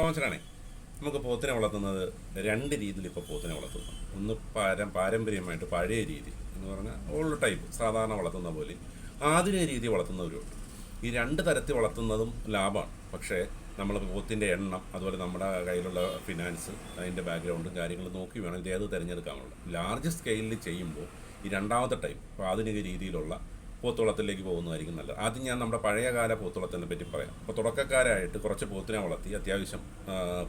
തോമസനാണേ നമുക്ക് പോത്തിനെ വളർത്തുന്നത് രണ്ട് രീതിയിൽ ഇപ്പോൾ പോത്തിനെ വളർത്തുന്നു. ഒന്ന് പാരം പാരമ്പര്യമായിട്ട് പഴയ രീതി എന്ന് പറഞ്ഞാൽ ഓൾഡ് ടൈപ്പ് സാധാരണ വളർത്തുന്ന പോലെ ആധുനിക രീതി വളർത്തുന്നവരുണ്ട് ഈ രണ്ട് തരത്തിൽ വളർത്തുന്നതും ലാഭമാണ്. പക്ഷേ നമ്മൾ പോത്തിന്റെ എണ്ണം അതുപോലെ നമ്മുടെ കയ്യിലുള്ള ഫിനാൻസ് അതിന്റെ ബാക്ക്ഗ്രൗണ്ടും കാര്യങ്ങളും നോക്കി വേണം ഇത് ഏത് തിരഞ്ഞെടുക്കാനുള്ളത് ലാർജ് സ്കെയിലിൽ ചെയ്യുമ്പോൾ ഈ രണ്ടാമത്തെ ടൈപ്പ് ആധുനിക രീതിയിലുള്ള പോത്തുളത്തിലേക്ക് പോകുന്നതായിരിക്കും നല്ലത്. ആദ്യം ഞാൻ നമ്മുടെ പഴയകാല പോത്തുവളത്തിനെ പറ്റി പറയാം. അപ്പോൾ തുടക്കക്കാരായിട്ട് കുറച്ച് പോത്തിനെ വളർത്തി അത്യാവശ്യം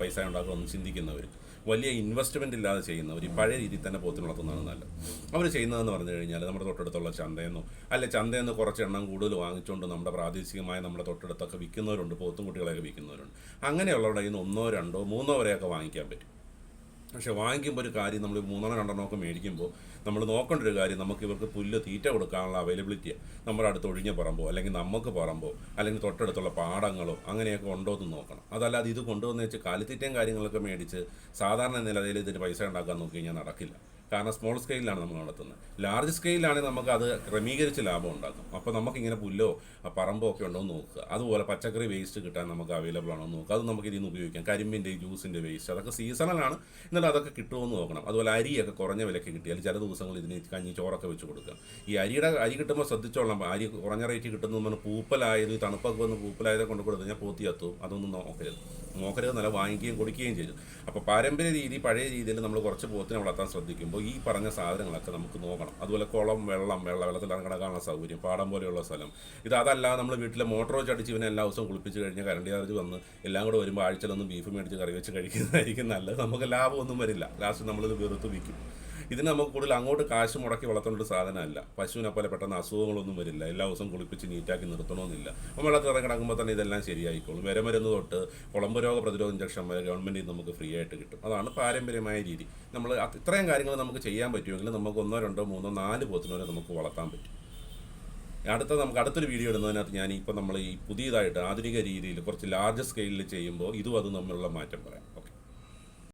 പൈസ ഉണ്ടാക്കുമെന്ന് ചിന്തിക്കുന്നവർ വലിയ ഇൻവെസ്റ്റ്മെന്റ് ഇല്ലാതെ ചെയ്യുന്നവർ ഈ പഴയ രീതിയിൽ തന്നെ പോത്തിന് വളർത്തുന്നതാണ് നല്ലത്. അവർ ചെയ്യുന്നതെന്ന് പറഞ്ഞു കഴിഞ്ഞാൽ നമ്മുടെ തൊട്ടടുത്തുള്ള ചന്തയെന്നോ അല്ലെ ചന്തയെന്ന് കുറച്ച് എണ്ണം കൂടുതൽ വാങ്ങിച്ചുകൊണ്ട് നമ്മുടെ പ്രാദേശികമായ നമ്മുടെ തൊട്ടടുത്തൊക്കെ വിൽക്കുന്നവരുണ്ട് പോത്തും കുട്ടികളെയൊക്കെ വിൽക്കുന്നവരുണ്ട്. അങ്ങനെയുള്ളവരുടെ കയ്യിൽ നിന്ന് ഒന്നോ രണ്ടോ മൂന്നോ വരെയൊക്കെ വാങ്ങിക്കാൻ പറ്റും. പക്ഷെ വാങ്ങിക്കുമ്പോൾ ഒരു കാര്യം നമ്മൾ മൂന്നെണ്ണം രണ്ടെണ്ണം ഒക്കെ മേടിക്കുമ്പോൾ നമ്മൾ നോക്കേണ്ട ഒരു കാര്യം നമുക്ക് ഇവർക്ക് പുല്ല് തീറ്റ കൊടുക്കാനുള്ള അവൈലബിലിറ്റി നമ്മുടെ അടുത്ത് ഒഴിഞ്ഞ പറമ്പോ അല്ലെങ്കിൽ നമുക്ക് പറമ്പോ അല്ലെങ്കിൽ തൊട്ടടുത്തുള്ള പാടങ്ങളോ അങ്ങനെയൊക്കെ ഉണ്ടോ എന്ന് നോക്കണം. അതല്ലാതെ ഇത് കൊണ്ടുവന്ന് വെച്ച് കാലിത്തീറ്റയും കാര്യങ്ങളൊക്കെ മേടിച്ച് സാധാരണ നിലയിൽ ഇതിന് പൈസ ഉണ്ടാക്കാൻ നോക്കി കഴിഞ്ഞാൽ നടക്കില്ല. കാരണം സ്മോൾ സ്കെയിലാണ് നമ്മൾ നടത്തുന്നത്. ലാർജ് സ്കെയിലാണെങ്കിൽ നമുക്ക് അത് ക്രമീകരിച്ച് ലാഭം ഉണ്ടാക്കും. അപ്പോൾ നമുക്ക് ഇങ്ങനെ പുല്ലോ പറമ്പോ ഒക്കെ ഉണ്ടോ എന്ന് നോക്കുക. അതുപോലെ പച്ചക്കറി വേസ്റ്റ് കിട്ടാൻ നമുക്ക് അവൈലബിൾ ആണോ എന്ന് നോക്കുക. അത് നമുക്ക് ഇതിൽ നിന്ന് ഉപയോഗിക്കാം. കരിമ്പിന്റെ ജ്യൂസിന്റെ വേസ്റ്റ് അതൊക്കെ സീസണലാണ് എന്നാലും അതൊക്കെ കിട്ടുമെന്ന് നോക്കണം. അതുപോലെ അരിയൊക്കെ കുറഞ്ഞ വിലയ്ക്ക് കിട്ടിയാൽ ചില ദിവസങ്ങളിൽ ഇതിന് കഞ്ഞി ചോറൊക്കെ വെച്ച് കൊടുക്കുക. ഈ അരിയുടെ അരി കിട്ടുമ്പോൾ ശ്രദ്ധിച്ചോളാം അരി കുറഞ്ഞ റേറ്റ് കിട്ടുന്നത് പറഞ്ഞാൽ പൂപ്പലായത് തണുപ്പൊക്കെ വന്ന് പൂപ്പലായത് കൊണ്ട് കൊടുത്തു കഴിഞ്ഞാൽ പോത്തി എത്തും അതൊന്നും നോക്കരുത്. നോക്കരുത് നല്ല വാങ്ങിക്കുകയും കൊടുക്കുകയും ചെയ്തു. അപ്പോൾ പാരമ്പര്യ രീതി പഴയ രീതിയിൽ നമ്മൾ കുറച്ച് പോത്തിനെ വളർത്താൻ ശ്രദ്ധിക്കുമ്പോൾ ഈ പറഞ്ഞ സാധനങ്ങളൊക്കെ നമുക്ക് നോക്കണം. അതുപോലെ കുളം വെള്ളം വെള്ള വെള്ളത്തിൽ കിടക്കാനുള്ള സൗകര്യം പാടം പോലെയുള്ള സ്ഥലം. ഇത് അതല്ല നമ്മൾ വീട്ടിലെ മോട്ടോർ വെച്ച് അടിച്ച് ഇവനെ എല്ലാ ദിവസവും കുളിപ്പിച്ച് കഴിഞ്ഞാൽ കറണ്ട് ചാർജ് വന്ന് എല്ലാം കൂടെ വരുമ്പോൾ ആഴ്ചയിലൊന്നും ബീഫ് മേടിച്ച് കറി വെച്ച് കഴിക്കുന്നതായിരിക്കും നല്ലത്. നമുക്ക് ലാഭമൊന്നും വരില്ല. ലാസ്റ്റ് നമ്മളിത് വെറുത്ത് വിൽക്കും. ഇതിന് നമുക്ക് കൂടുതൽ അങ്ങോട്ട് കാശ് മുടക്കി വളർത്തേണ്ട ഒരു സാധനമല്ല. പശുവിനെ പോലെ പെട്ടെന്ന് അസുഖങ്ങളൊന്നും വരില്ല. എല്ലാ ദിവസവും കുളിപ്പിച്ച് നീറ്റാക്കി നിർത്തണമെന്നില്ല നമ്മൾ വെള്ളത്തിൽ ഇറങ്ങി കിടക്കുമ്പോൾ തന്നെ ഇതെല്ലാം ശരിയായിക്കോളും. വിരമരുന്ന് തൊട്ട് കുളമ്പ് രോഗ പ്രതിരോധ ഇഞ്ചക്ഷൻ വരെ ഗവൺമെന്റിൽ നിന്ന് നമുക്ക് ഫ്രീ ആയിട്ട് കിട്ടും. അതാണ് പാരമ്പര്യമായ രീതി. നമ്മൾ ഇത്രയും കാര്യങ്ങൾ നമുക്ക് ചെയ്യാൻ പറ്റുമെങ്കിൽ നമുക്ക് ഒന്നോ രണ്ടോ മൂന്നോ നാല് പോത്തിനെ നമുക്ക് വളർത്താൻ പറ്റും. അടുത്ത നമുക്ക് അടുത്തൊരു വീഡിയോ ഇടുന്നതിനകത്ത് ഞാൻ ഇപ്പോൾ നമ്മൾ ഈ പുതിയതായിട്ട് ആധുനിക രീതിയിൽ കുറച്ച് ലാർജ് സ്കെയിലിൽ ചെയ്യുമ്പോൾ ഇതും അതും തമ്മിലുള്ള മാറ്റം പറയാം.